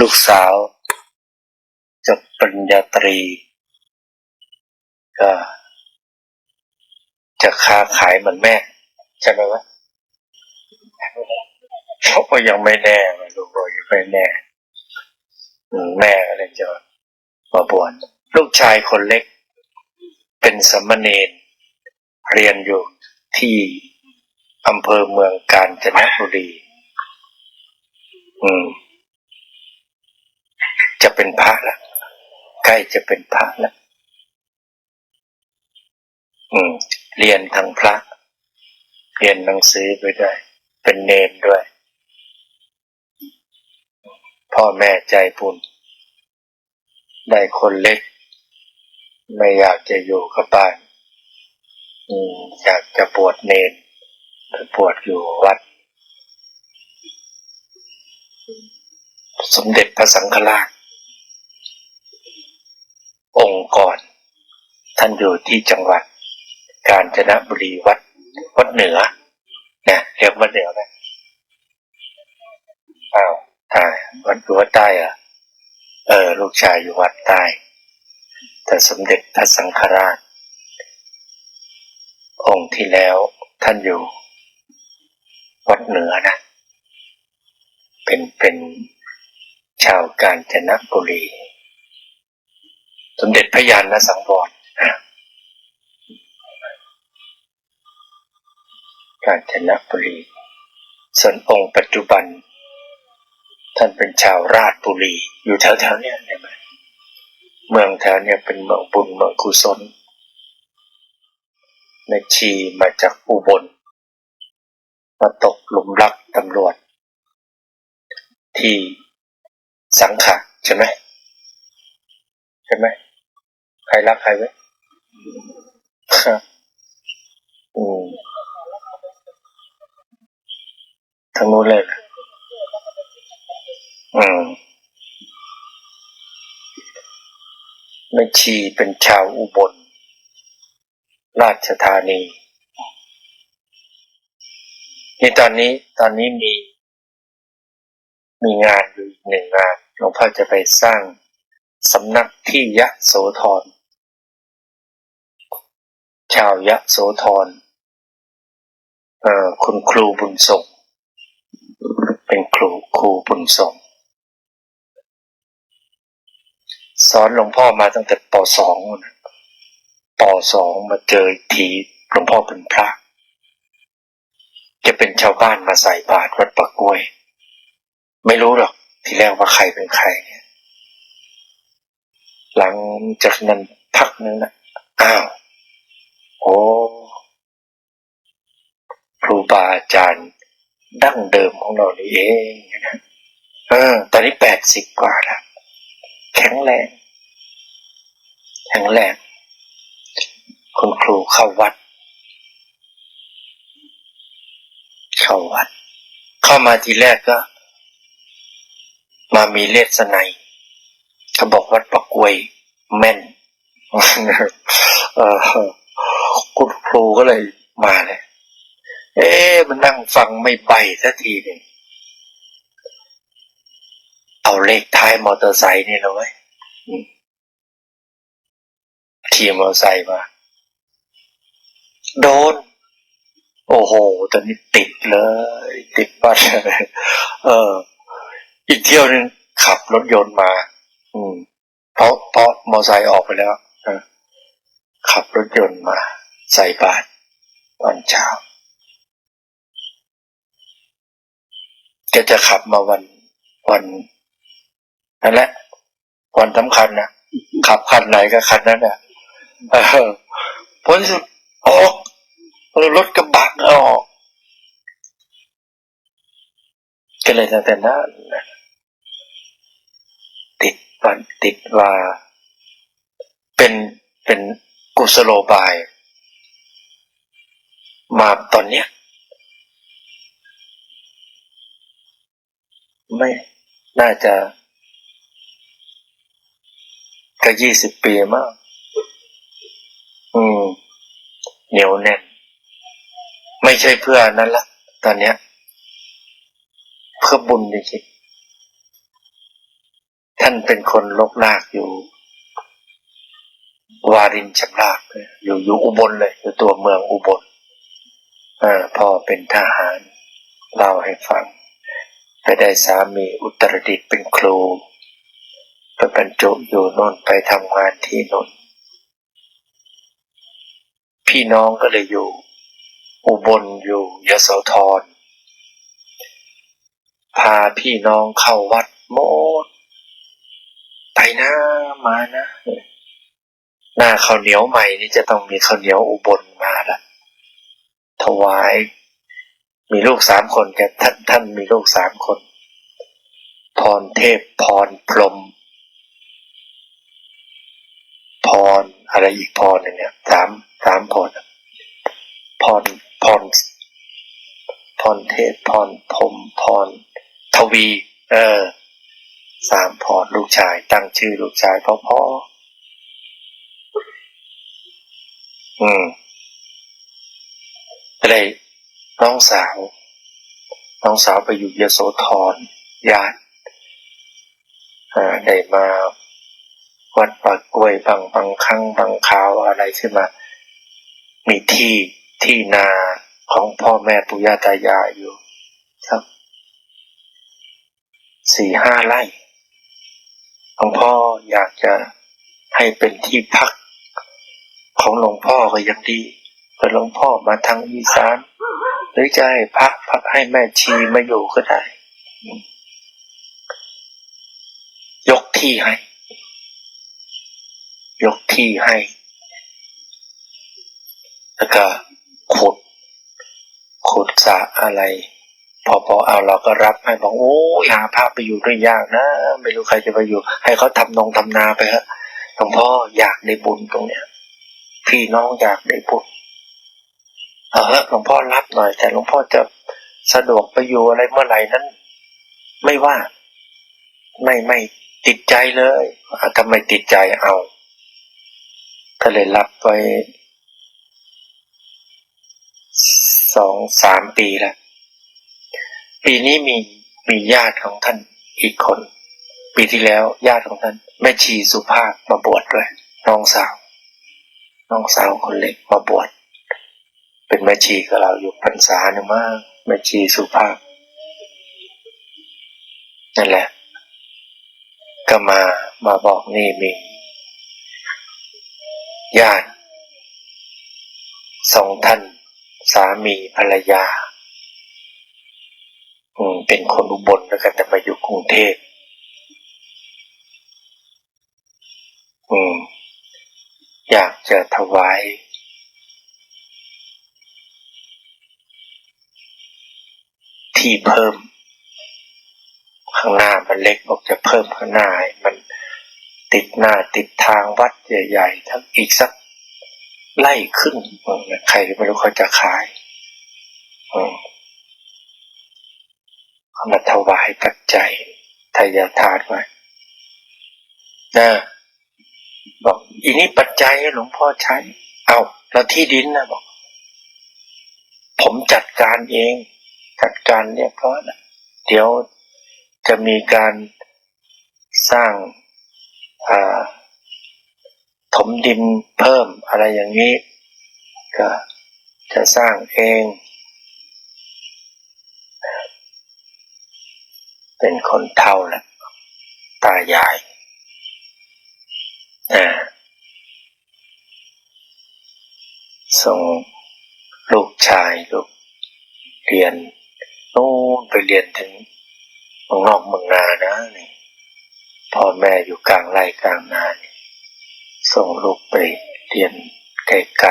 ลูกสาวจบปริญญาตรี ก็จะค้าขายเหมือนแม่ ใช่ไหมวะเขาก็ยังไม่แน่ไม่รู้ว่ายังไม่แน่แม่ก็เลยจะมาบวชลูกชายคนเล็ก เป็นสามเณรเรียนอยู่ที่อำเภอเมืองกาญจนบุรี อืม จะเป็นพระแล้วใกล้จะเป็นพระแล้วอืม เรียนทางพระ เรียนหนังสือไปด้วย เป็นเนนด้วย พ่อแม่ใจบุญได้คนเล็ก ไม่อยากจะอยู่กับบ้านอยากจะบวชเนนไปวชอยู่วัด สมเด็จพระสังฆราช องค์ก่อนท่านอยู่ที่จังหวัด กาญจนบุรีวัด วัดเหนือนี่ยเรียกวัดเหนือไหมอ้าวใต้วัดอยู่วัดใต้อะเออ ลูกชายอยู่วัดใต้ แต่สมเด็จพระสังฆราช องค์ที่แล้วท่านอยู่ วัดเหนือนะ เป็นเป็นชาวกาญจนบุรี สมเด็จพระยาณสังวรกาญจนบุรี ส่วนองค์ปัจจุบัน ท่านเป็นชาวราชบุรี อยู่แถวๆเนี้ยเนไหมเมืองแถวเนี้ยเป็นเมืองบุญเมืองกุศลแม่ชีมาจากอุบล มาตกหลุมรักตำรวจ ที่สังขะใช่ไหมใช่ไหม ใครรักใครไว้ครับอืมทางนู้นเลยอืมแม่ชีเป็นชาวอุบล ราชธานี นี่ตอนนี้ตอนนี้มี มีงานอยู่อีกหนึ่งงานหลวงพ่อจะไปสร้างสำนักที่ยะโสธร ชาวยะโสธรเอ่อคุณครูบุญส่ง เป็นครูครูบุญส่ง สอนหลวงพ่อมาตั้งแต่ปสองปสองมาเจอทีหลวงพ่อเป็นพระ จะเป็นชาวบ้านมาใส่บาตรวัดปะกล้วย ไม่รู้หรอกทีแรกว่าใครเป็นใคร หลังจากนั้นพักนึงนะอ้าว โอ้ครูบาอาจารย์ดั้งเดิมของเรานี่เองนะเออ ตอนนี้แปดสิบกว่าแล้วแข็งแรงแข็งแรงคุณครูเข้าวัด เข้าวัด เข้ามาทีแรกก็ มามีเลสไนเขาบอกวัดปักวยแม่น เออ รูก็เลยมาเลยเอ๊ะมันนั่งฟังไม่ใบสักทีหนึ่งเอาเลขท้ายมอเตอร์ไซค์นี่เลยเว้ยอืมขี่มอเตอร์ไซค์มา โดน โอ้โห ตอนนี้ติดเลย ติดบัตรเออ อีกเที่ยวหนึงขับรถยนต์มา อืมเพราะเพราะมอเตอร์ไซค์ออกไปแล้วขับรถยนต์มา ใส่บาตรตอนเช้าก็จะขับมาวันวันนั่นแหละ วันสำคัญนะขับคันไหนก็คันนั้นนะเออผลที่สุดออกรถกระบะออกก็เลยตั้งแต่นั้นติดวันติดว่า เป็นเป็นกุศโลบาย มาตอนเนี้ย ไม่น่าจะก็ยี่สิบปีมาก อืม เหนียวแน่น ไม่ใช่เพื่อนั้นละ ตอนเนี้ย เพื่อบุญจริงท่านเป็นคนลกลากอยู่ วารินชำราบอยู่อยู่อุบลเลย อยู่ตัวเมืองอุบล พ่อเป็นทหารเล่าให้ฟังไปได้สามีอุตรดิตเป็นครูไปบรรจุอยู่นนไปทำงานที่นนพี่น้องก็เลยอยู่ อุบลอยู่ยโสธรพาพี่น้องเข้าวัดโมดไปนะมานะ หน้าข้าวเหนียวใหม่นี่จะต้องมีข้าวเหนียวอุบลมาละ ถวาย มีลูกสามคนแกท่านท่านมีลูกสามคน พรเทพพรพรมพรอะไรอีกพรหนึ่งเนี่ยสามสามพรพรพรพรเทพพรพรมพรทวี เออสามพรลูกชาย ตั้งชื่อลูกชายพ่อพ่ออืม ก็เลยน้องสาว น้องสาวไปอยู่ยโสธรญาติได้มาวัดปากกล้วยบางบางครั้งบางคราวอะไรขึ้นมา มีที่ที่นาของพ่อแม่ปู่ย่าตายายอยู่สักสี่ห้าไร่หลวงพ่ออยากจะให้เป็นที่พัก ของหลวงพ่อก็ยังดี กิดหลวงพ่อมาทางอีสาน หรือจะให้พักพักให้แม่ชีมาอยู่ก็ได้ ยกที่ให้ ยกที่ให้ แล้วก็ขุด ขุดสระอะไร พอพอเอาเราก็รับให้บอกโอ้ยหาภาพไปอยู่ด้วยยากนะ ไม่รู้ใครจะไปอยู่ ให้เขาทำนงทำนาไปฮะหลวงพ่ออยากได้บุญตรงเนี้ยพี่น้องอยากได้บุญ เออหลวงพ่อรับหน่อย แต่หลวงพ่อจะสะดวกไปอยู่อะไรเมื่อไหร่นั้น ไม่ว่า ไม่ไม่ติดใจเลยทำไมติดใจเอาก็เลยรับไปสองสามปีแล้วปีนี้มีมีญาติของท่านอีกคน ปีที่แล้วญาติของท่านแม่ชีสุภาพมาบวชด้วยน้องสาว น้องสาวคนเล็กมาบวช เป็นแม่ชีกับเราอยู่พรรษาหนึ่งมากแม่ชีสุภาพนั่นแหละ ก็มามาบอกนี่มีญาติสองท่านสามีภรรยา อืมเป็นคนอุบลแล้วกันแต่มาอยู่กรุงเทพอืม อยากจะถวาย ที่เพิ่ม ข้างหน้ามันเล็กบอกจะเพิ่มข้างหน้ามันติดหน้าติดทางวัดใหญ่ๆทั้งอีกสักไล่ขึ้นใครไม่รู้เขาจะขายอืมเขามาถวายปัจจัยทายาทานไว้นะบอกอีนี้ปัจจัยหลวงพ่อใช้ เอาแล้วที่ดินนะบอก ผมจัดการเอง การเรียบร้อยแล้วเดี๋ยวจะมีการสร้างอ่าถมดินเพิ่มอะไรอย่างนี้ ก็จะสร้างเอง เป็นคนเท่าแหละตายายอ่ส่งลูกชายลูกเรียน เรียนถึงเมืองนอกเมืองนานะนี่พ่อแม่อยู่กลางไร่กลางนานี่ส่งลูกไปเรียนไกล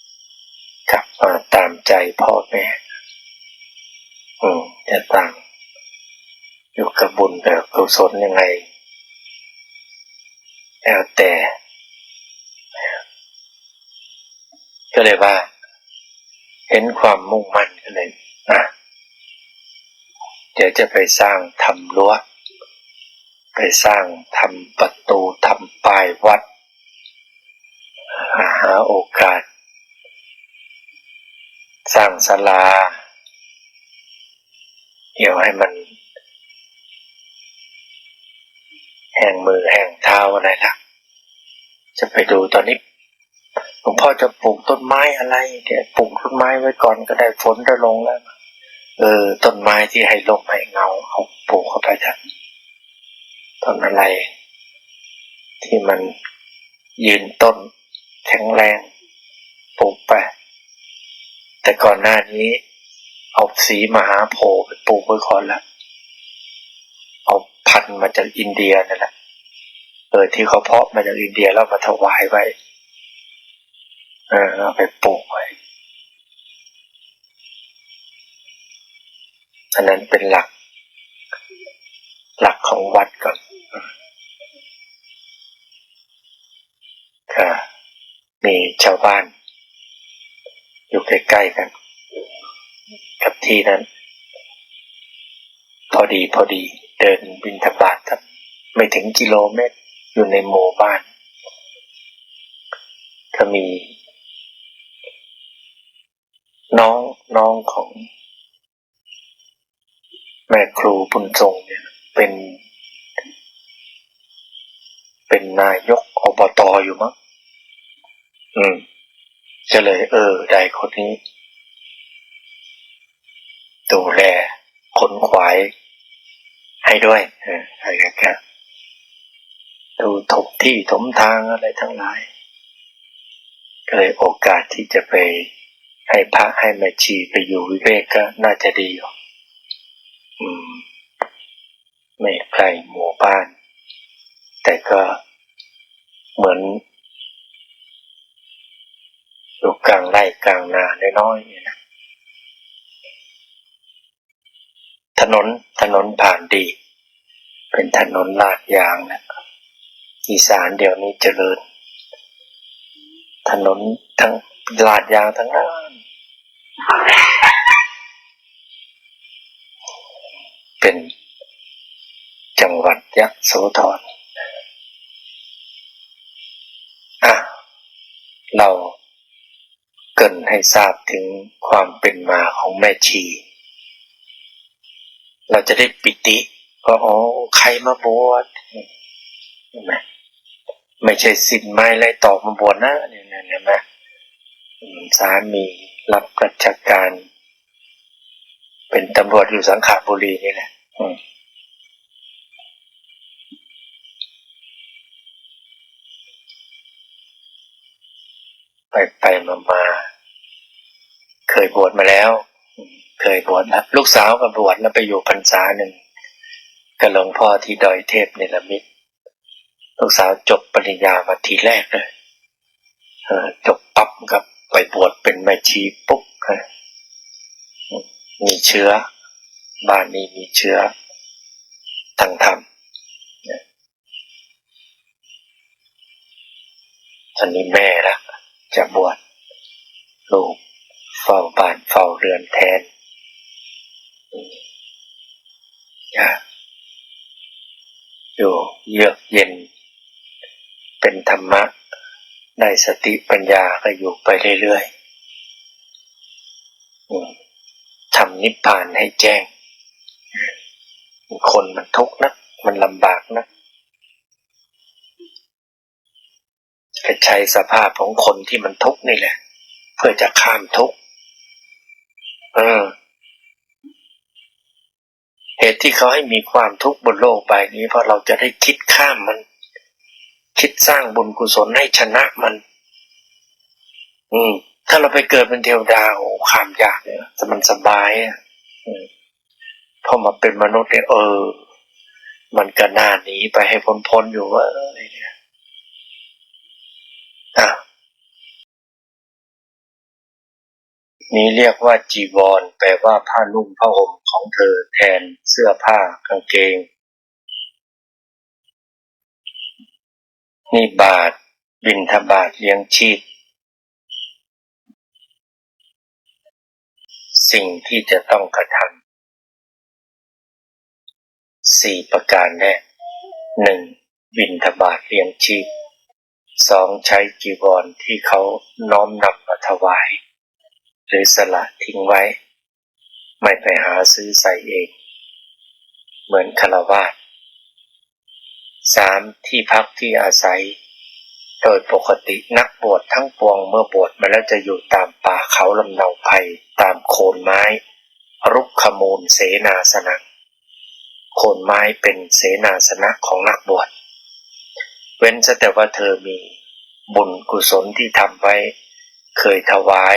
ๆกลับมาตามใจพ่อแม่อืมจะต่างอยู่กับบุญแบบกุศลยังไงแล้วแต่ก็เลยว่า เห็นความมุ่งมั่นก็เลย เดี๋ยวจะไปสร้างทำรั้วไปสร้างทำประตูทำป้ายวัด หาโอกาส สร้างศาลาเดี๋ยวให้มัน แห่งมือแห่งเท้าอะไรล่ะ จะไปดูตอนนี้หลวงพ่อจะปลูกต้นไม้อะไรเดี๋ยวปลูกต้นไม้ไว้ก่อนก็ได้ฝนจะลงแล้ว เออต้นไม้ที่ให้ลมให้เงาเอาปลูกเข้าไปเถอะต้นอะไร ที่มันยืนต้นแข็งแรงปลูกไป แต่ก่อนหน้านี้ เอาสีมหาโพธิ์ไปปลูกไว้ก่อนแล้วเอาพันธุ์มาจากอินเดียนั่นแหละเออที่เขาเพาะมาจากอินเดียแล้วมาถวายไว้ เออเอาไปปลูกไว้ อันนั้นเป็นหลัก หลักของวัดก่อนค่ะมีชาวบ้าน อยู่ใกล้ๆกันกับที่นั้น พอดีพอดี เดินบินทบาทครับ ไม่ถึงกิโลเมตรอยู่ในหมู่บ้านก็มี น้องน้องของ แม่ครูบุญทรงเนี่ยเป็น เป็นนายกอบตอยู่มั้งอืมก็เลยเออได้คนนี้ ดูแลขนขวาย ให้ด้วยเอออะไรกันแค่ดูถมที่ถมทางอะไรทั้งหลายก็เลยโอกาสที่จะไปให้พระให้แม่ชีไปอยู่วิเวกก็น่าจะดีอยู่ ไม่ไกลหมู่บ้าน แต่ก็เหมือนอยู่กลางไร่กลางนาน้อยๆเนี่ยนะถนนถนนผ่านดี เป็นถนนลาดยางนะอีสานเดี๋ยวนี้เจริญ ถนนทั้งลาดยางทั้งนั้นเป็นจังหวัด ยะโสธรอะเราเกินให้ทราบถึงความเป็นมาของแม่ชี เราจะได้ปิติว่าอ๋อใครมาบวชเห็นไหมไม่ใช่สินไม้ไรต่อมาบวชนะเนี่ยนะเห็นไหมอืมสามีรับราชการ เป็นตำรวจอยู่สังขบุรีนี่แหละ ไปไปมามาเคยบวชมาแล้ว เคยบวชแล้วลูกสาวกับบวชแล้วไปอยู่พรรษาหนึ่งกับหลวงพ่อที่ดอยเทพเนรมิตลูกสาวจบปริญญามาทีแรกเลยจบปั๊บกับไปบวชเป็นแม่ชีปุ๊บมีเชื้อ บ้านนี้มีเชื้อทางธรรมตอนนี้แม่ละ จะบวชลูกเฝ้าบ้านเฝ้าเรือนแทนอย่าอยู่เยือกเย็น เป็นธรรมะได้สติปัญญาก็อยู่ไปเรื่อยๆทำนิพพานให้แจ้ง คนมันทุกข์นะมันลำบากนะใช้สภาพของคนที่มันทุกข์นี่แหละ เพื่อจะข้ามทุกข์เออเหตุที่เขาให้มีความทุกข์บนโลกใบนี้เพราะเราจะได้คิดข้ามมัน คิดสร้างบุญกุศลให้ชนะมัน อืม ถ้าเราไปเกิดเป็นเทวดาโอ้ข้ามยากเลยแต่มันสบายอะอืมพอมาเป็นมนุษย์เนี่ยเออ มันก็น่าหนีไปให้พ้นๆอยู่ว่า นี่เรียกว่าจีวรแปลว่าผ้านุ่งผ้าห่มของเธอแทนเสื้อผ้ากางเกง นี่บาทบินทบาทเลี้ยงชีพ สิ่งที่จะต้องกระทำสี่ประการแรกหนึ่งบินทบาทเลี้ยงชีพ สองใช้จีวรที่เขาน้อมนำมาถวาย หรือสละทิ้งไว้ ไม่ไปหาซื้อใส่เอง เหมือนคารวาสสามที่พักที่อาศัย โดยปกตินักบวชทั้งปวงเมื่อบวชมาแล้วจะอยู่ตามป่าเขาลำเนาไผ่ตามโคนไม้ รุกขมูลเสนาสนะโคนไม้เป็นเสนาสนะของนักบวช เว้นซะแต่ว่าเธอมีบุญกุศลที่ทำไว้ เคยถวาย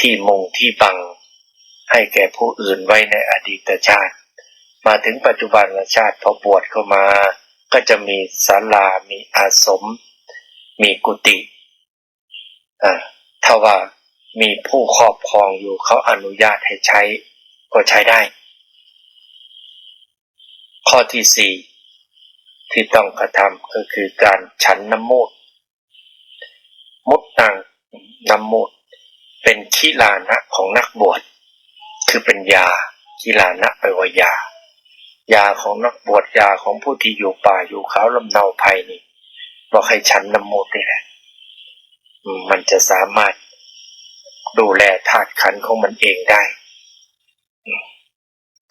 ที่มงที่บัง ให้แก่ผู้อื่นไว้ในอดีตชาติ มาถึงปัจจุบันชาติพอบวชเข้ามา ก็จะมีศาลา มีอาสม มีกุฏิถ้าว่ามีผู้ครอบครองอยู่เขาอนุญาตให้ใช้ ก็ใช้ได้ ข้อที่สี่ ที่ต้องกระทำก็คือการฉันน้ำมูดมุดตังน้ำมูดเป็นขีลานะของนักบวชคือเป็นยาขีลานะไปว่ายา ยาของนักบวชยาของผู้ที่อยู่ป่าอยู่เขาลำเนาภัยนี่บอกให้ฉันน้ำมูดนี่แหละมันจะสามารถดูแลธาตุขันของมันเองได้อืม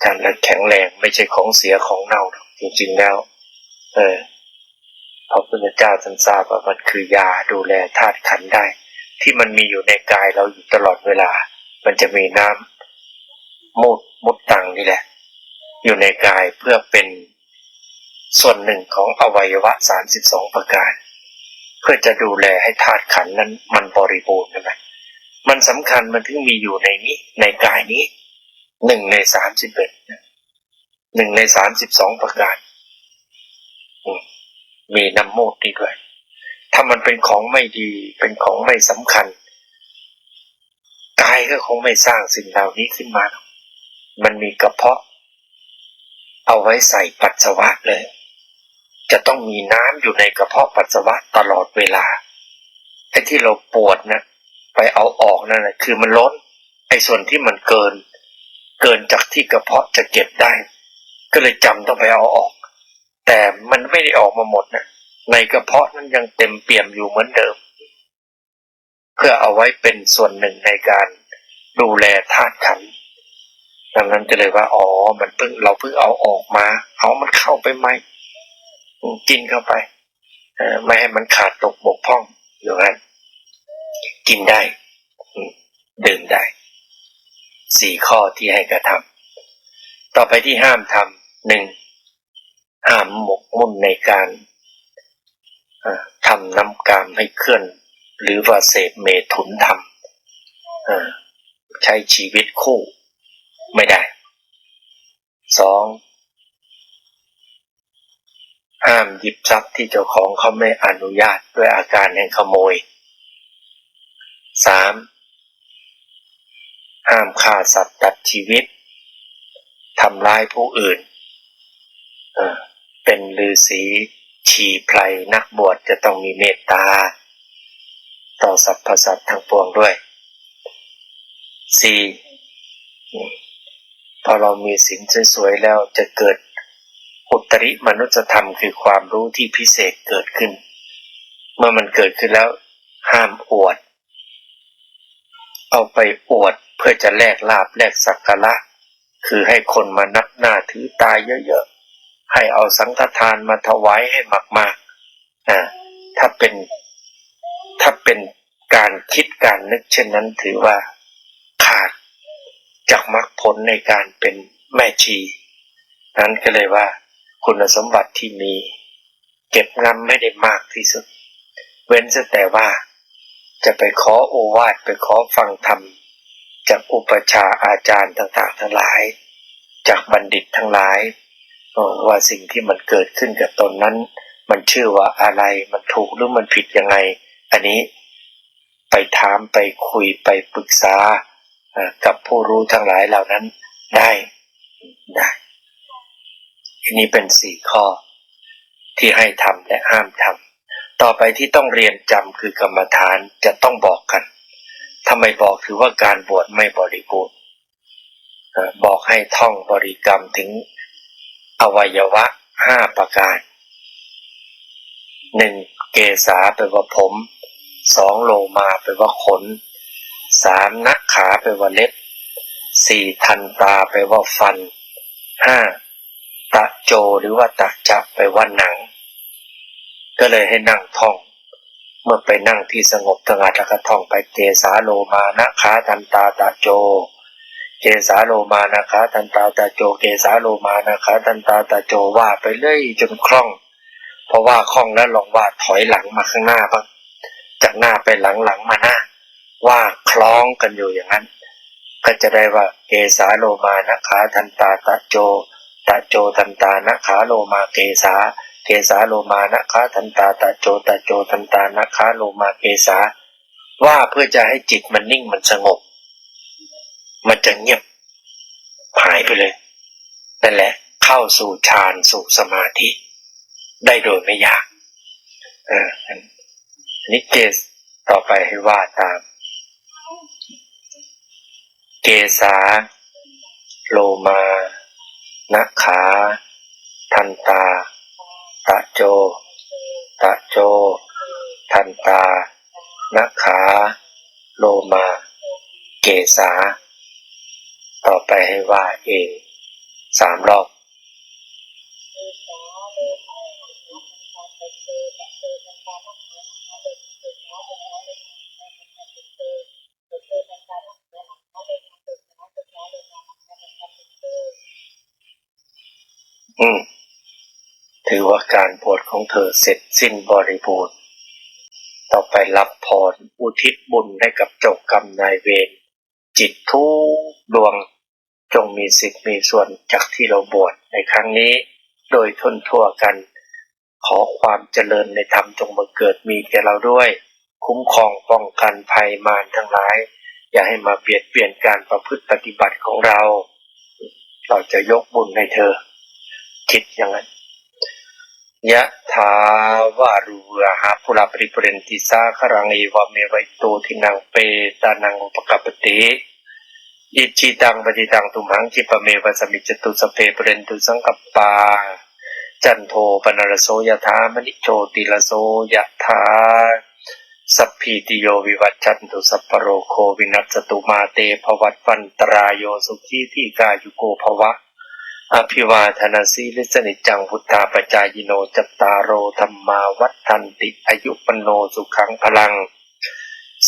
ฉันแล้วแข็งแรงไม่ใช่ของเสียของเน่าจริงๆแล้ว เออพระพุทธเจ้าท่านทราบว่ามันคือยาดูแลธาตุขันได้ ที่มันมีอยู่ในกายเราอยู่ตลอดเวลา มันจะมีน้ำมูดมุดตังนี่แหละ อยู่ในกายเพื่อเป็นส่วนหนึ่งของอวัยวะสามสิบสองประการ เพื่อจะดูแลให้ธาตุขันนั้นมันบริบูรณ์ใช่ไหมมันสำคัญมันถึงมีอยู่ในนี้ ในกายนี้หนึ่งในสามสิบเอ็ดหนึ่งในสามสิบสองประการ มีน้ำมูดนี่ด้วย ถ้ามันเป็นของไม่ดี เป็นของไม่สำคัญกายก็คงไม่สร้างสิ่งเหล่านี้ขึ้นมา มันมีกระเพาะ เอาไว้ใส่ปัสสาวะเลย จะต้องมีน้ำอยู่ในกระเพาะปัสสาวะตลอดเวลา ไอ้ที่เราปวดนะไปเอาออกนั่นแหละคือมันล้น ไอ้ส่วนที่มันเกิน เกินจากที่กระเพาะจะเก็บได้ ก็เลยจำต้องไปเอาออก แต่มันไม่ได้ออกมาหมดนะในกระเพาะนั้นยังเต็มเปี่ยมอยู่เหมือนเดิม เพื่อเอาไว้เป็นส่วนหนึ่งในการดูแลธาตุขันดังนั้นจะเลยว่าอ๋อมันเพิ่งเราเพิ่งเอาออกมาเอามันเข้าไปไหมกินเข้าไปไม่ให้มันขาดตกบกพร่องอย่างนั้นกินได้ดื่มได้สี่ข้อที่ให้กระทำต่อไปที่ห้ามทำหนึ่ง ห้ามหมกมุ่นในการทำน้ำกามให้เคลื่อน หรือว่าเสพเมถุนธรรมใช้ชีวิตคู่ไม่ได้สองห้ามหยิบทรัพย์ที่เจ้าของเขาไม่อนุญาตด้วยอาการแห่งขโมยสามห้ามฆ่าสัตว์ตัดชีวิตทำร้ายผู้อื่นอ่อ เป็นฤาษีชีไพรนักบวชจะต้องมีเมตตา ต่อสรรพสัตว์ทั้งปวงด้วยสี่พอเรามีสิ่งสวยๆแล้วจะเกิดอุตริมนุษยธรรมคือความรู้ที่พิเศษเกิดขึ้น เมื่อมันเกิดขึ้นแล้วห้ามอวด เอาไปอวดเพื่อจะแลกลาบแลกสักการะคือให้คนมานับหน้าถือตายเยอะๆ ให้เอาสังฆทานมาถวายให้มากๆอ่าถ้าเป็นถ้าเป็นการคิดการนึกเช่นนั้นถือว่าขาดจากมรรคผลในการเป็นแม่ชี นั้นก็เลยว่าคุณสมบัติที่มี เก็บงำไม่ได้มากที่สุด เว้นแต่ว่า จะไปขอโอวาทไปขอฟังธรรมจากอุปชาอาจารย์ต่างๆ ทั้งหลาย จากบัณฑิตทั้งหลาย ว่าสิ่งที่มันเกิดขึ้นกับตนนั้น มันชื่อว่าอะไรมันถูกหรือมันผิดยังไง อันนี้ไปถามไปคุยไปปรึกษากับผู้รู้ทั้งหลายเหล่านั้นได้ได้อันนี้เป็นสี่ข้อที่ให้ทำและห้ามทำต่อไปที่ต้องเรียนจำคือกรรมฐานจะต้องบอกกันทำไมบอกถือว่าการบวชไม่บริบูรณ์บอกให้ท่องบริกรรมถึง อวัยวะห้าประการหนึ่งเกษาแปลว่าผมสองโลมาแปลว่าขนสามนักขาแปลว่าเล็บสี่ทันตาแปลว่าฟันห้าตะโจหรือว่าตะจะไปว่าหนัง ก็เลยให้นั่งท่อง เมื่อไปนั่งที่สงบสงัดแล้วก็ท่องไปเกสาโลมานะขาทันตาตะโจ เกสาโลมานะขาทันตาตะโจเกสาโลมานะขาทันตาตะโจว่าไปเรื่อยจนคล่อง เพราะว่าคล่องแล้วลองว่าถอยหลังมาข้างหน้าบ้างจากหน้าไปหลังหลังมาหน้า ว่าคล้องกันอยู่อย่างนั้น ก็จะได้ว่าเกสาโลมานะขาทันตาตะโจตะโจทันตานะขาโลมาเกสาเกสาโลมานะขาทันตาตะโจตะโจทันตานะขาโลมาเกสาว่าเพื่อจะให้จิตมันนิ่งมันสงบ มันจะเงียบหายไปเลยนั่นแหละ เข้าสู่ฌานสู่สมาธิ ได้โดยไม่ยากเอออันนี้เกสต่อไปให้ว่าตาม เกสาโลมานะขา ทันตา ตะโจ ตะโจ ทันตานะขา โลมา เกสา ไปให้ว่าเองสามรอบ อืม ถือว่าการบวชของเธอเสร็จสิ้นบริบูรณ์ต่อไปรับพรอุทิศบุญให้กับเจ้ากรรมนายเวรจิตทุกดวง จงมีสิทธิ์มีส่วนจากที่เราบวชในครั้งนี้ โดยทนทั่วกัน ขอความเจริญในธรรมจงบังเกิดมีแก่เราด้วย คุ้มครองป้องกันภัยมารทั้งหลาย อย่าให้มาเบียดเบียนการประพฤติปฏิบัติของเรา เราจะยกบุญให้เธอ คิดอย่างนั้นยะถาวารูระหาภุระปริปเรนติสาครังเอวเมวัยโตทินังเปตานังอุปกปปติ อิจิตังปฏิตังตุมหังจิปะเมวะสมิจจตุสเปเปเรนตุสังกปปา จันโทปนรโสยถามณิโชติลโสยถาสัพพิติโยวิวัจจันตุสัพโรโควินัสตุมาเตภวัตวันตรายโยสุขีที่กายุโกภวะ อภิวาทนาสีลิสนิจจังพุทธาปจายโนจัตตารโอธรรมาวัฏทันติอายุปโนสุขังพลัง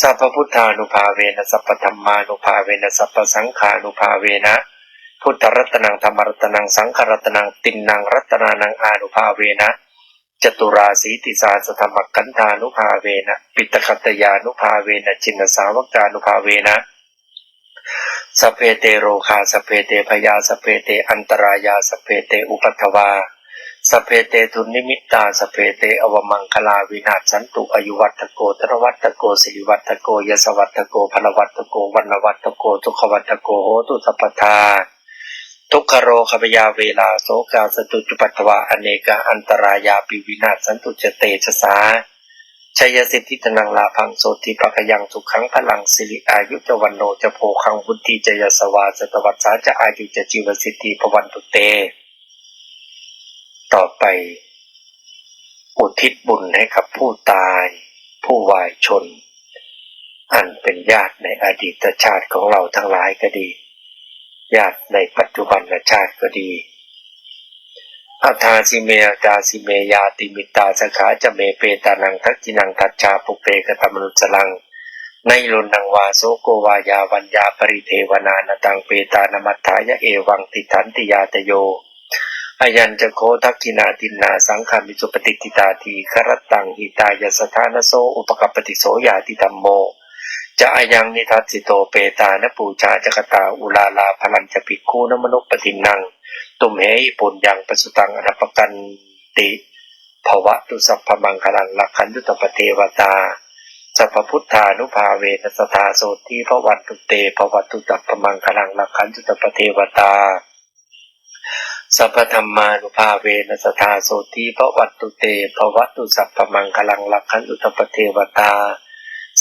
สัพพุทธานุภาเวนะสัพพธรรมานุภาเวนะสัพพสังฆานุภาเวนะพุทธรัตนังธรรมรัตนังสังฆรัตนังตินนังรัตนานังอานุภาเวนะจตุราสีติสาสธรรมกันธานุภาเวนะปิตคัตยานุภาเวนะจินนสาวกานุภาเวนะสเพเตโรคาสเพเตพยาสเพเตอันตรายาสเพเตอุปัตวา สเพเตทุนนิมิตตาสเพเตอวมังคลาวินาศสันตุอายุวัตโกตรวัตโกสิริวัตโกยสวัตโกพลวัตโกวันวัตโกทุขวัตโกโหตุสัพพทาทุกขโรขบยาเวลาโสกาสตุจุปัตวาอเนกาอันตรายาปิวินาศสันตุจเตชะสาชัยสิทธิตนังลาพังโสติปะกยังสุขังพลังสิริอายุจวันโนจะโพคังบุตติจยสวาสตวัสสาจะอายุจะจีวสิทธิปวันตุเต ต่อไป อุทิศบุญให้กับผู้ตาย ผู้วายชน อันเป็นญาติในอดีตชาติของเราทั้งหลายก็ดี ญาติในปัจจุบันชาติก็ดีอัฏฐาสิเมอาจาสิเมยาติมิตาสขาจะเมเปตานังทักจินังทัจจาปุเปกตมนุสลังในลุนังวาโสโกวายาวัญญาปริเทวนานตังเปตานมัตถายะเอวังติทันติยาตโย อายัญจะโคทักกินาตินนาสังขามิสุปฏิติตาทีครตังหิตายสถานโสอุปกปปติโสยาติธรรมโม จะอายังนิทัสิโตเปตานปูชาจกตาอุลาลาพลังจะปิคูนมนุปตินัง ตุมเหหิปุญญังปสุตังอนัปกันติภวะตุสัพพมังคลังลักขันตุตปเทวตาสัพพุทธานุภาเวนัสธาโสทีพระวันตุเตภวตุตัพพมังคลังลักขันตุตปเทวตา สัพพธรรมานุภาเวนัสธาโสตีพระวัตุเตภวัตุสัพพมังคลังลักขันตุตปเทวตา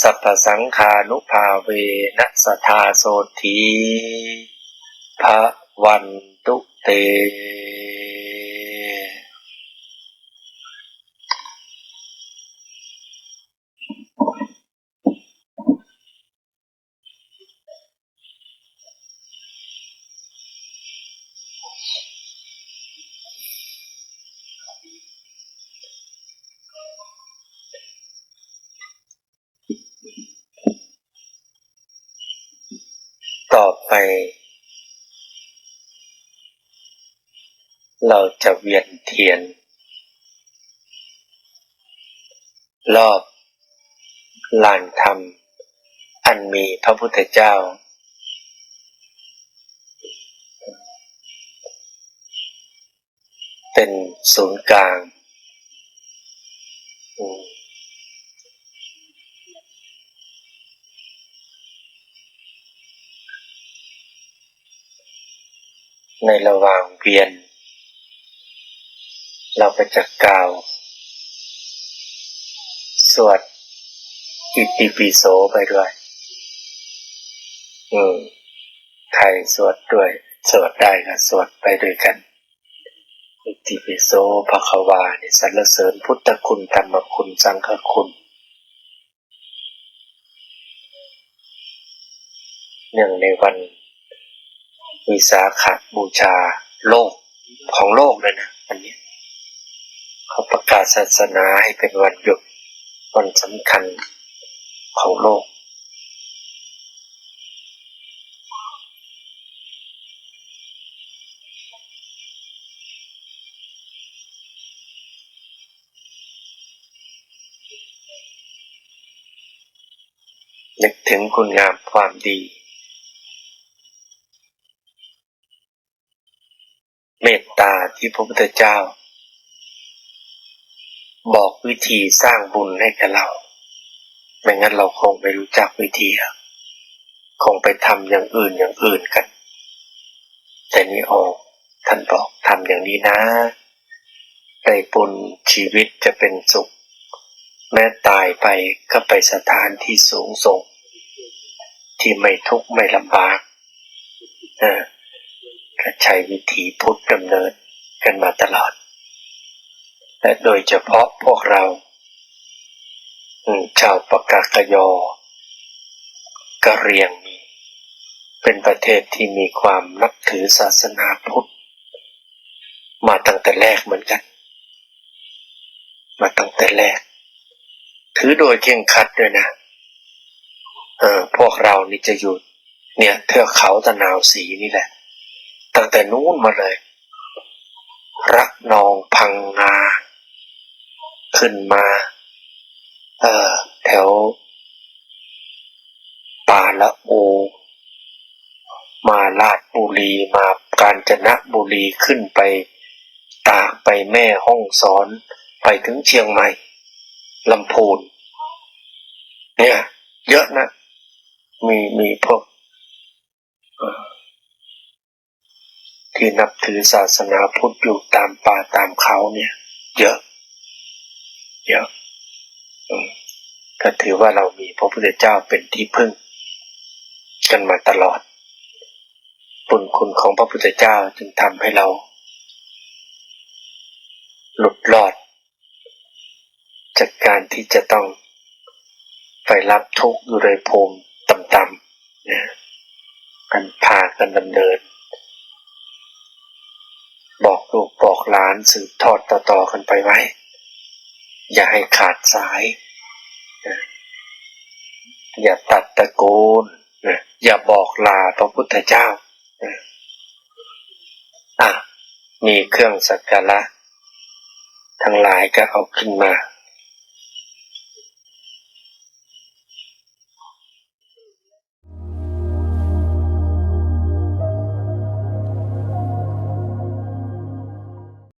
สัพพสังขานุภาเวนัสธาโสตีพระวันตุเต อ ต่อไป เราจะเวียนเทียน รอบลานธรรม อันมีพระพุทธเจ้า เป็นศูนย์กลางในระหว่างเวียน เราก็จะกล่าว สวดอิติปิโสไปด้วย อืมใครสวดด้วย สวดได้ก็สวดไปด้วยกัน อิติปิโสภควาเนี่ยสรรเสริญพุทธคุณธรรมคุณสังฆคุณ เนื่องในวันวิสาขบูชาโลกของโลกเลยนะวันนี้ เขาประกาศศาสนาให้เป็นวันหยุดวันสำคัญของโลก นึกถึงคุณงามความดี เมตตาที่พระพุทธเจ้า บอกวิธีสร้างบุญให้กับเรา ไม่งั้นเราคงไม่รู้จักวิธีคงไปทำอย่างอื่นอย่างอื่นกัน แต่นี่โอท่านบอกทำอย่างนี้นะได้บุญชีวิตจะเป็นสุข แม้ตายไปก็ไปสถานที่สูงส่ง ที่ไม่ทุกข์ไม่ลำบากเออใช้วิธีพุทธดำเนินกันมาตลอด และโดยเฉพาะพวกเราชาวปากากยอกะเรียมีเป็นประเทศที่มีความนับถือศาสนาพุทธ มาตั้งแต่แรกเหมือนกัน มาตั้งแต่แรก ถือโดยเข่งคัดด้วยนะ เออพวกเรานี่จะอยู่เนี่ยเทือกเขาตะนาวสีนี่แหละ ตั้งแต่นู้นมาเลย รักนองพังงา ขึ้นมาแถวป่าละโอ มาลาดบุรีมากาญจนบุรีขึ้นไป ตากไปแม่ห้องสอนไปถึงเชียงใหม่ลำพูนเนี่ย เยอะนะ มีมีพวกที่นับถือศาสนาพุทธอยู่ตามป่าตามเขาเนี่ย เยอะ เยอะอืมก็ถือว่าเรามีพระพุทธเจ้าเป็นที่พึ่ง กันมาตลอดบุญคุณของพระพุทธเจ้าจึงทำให้เรา หลุดรอด จากการที่จะต้องไปรับทุกข์อยู่ในภูมิต่ำๆนะกันพากันดำเนิน บอกลูกบอกหลานสืบทอดต่อๆกันไปไว้ อย่าให้ขาดสาย อย่าตัดตะโกน อย่าบอกลาพระพุทธเจ้าอะมีเครื่องสักการะ ทั้งหลายก็เอาขึ้นมา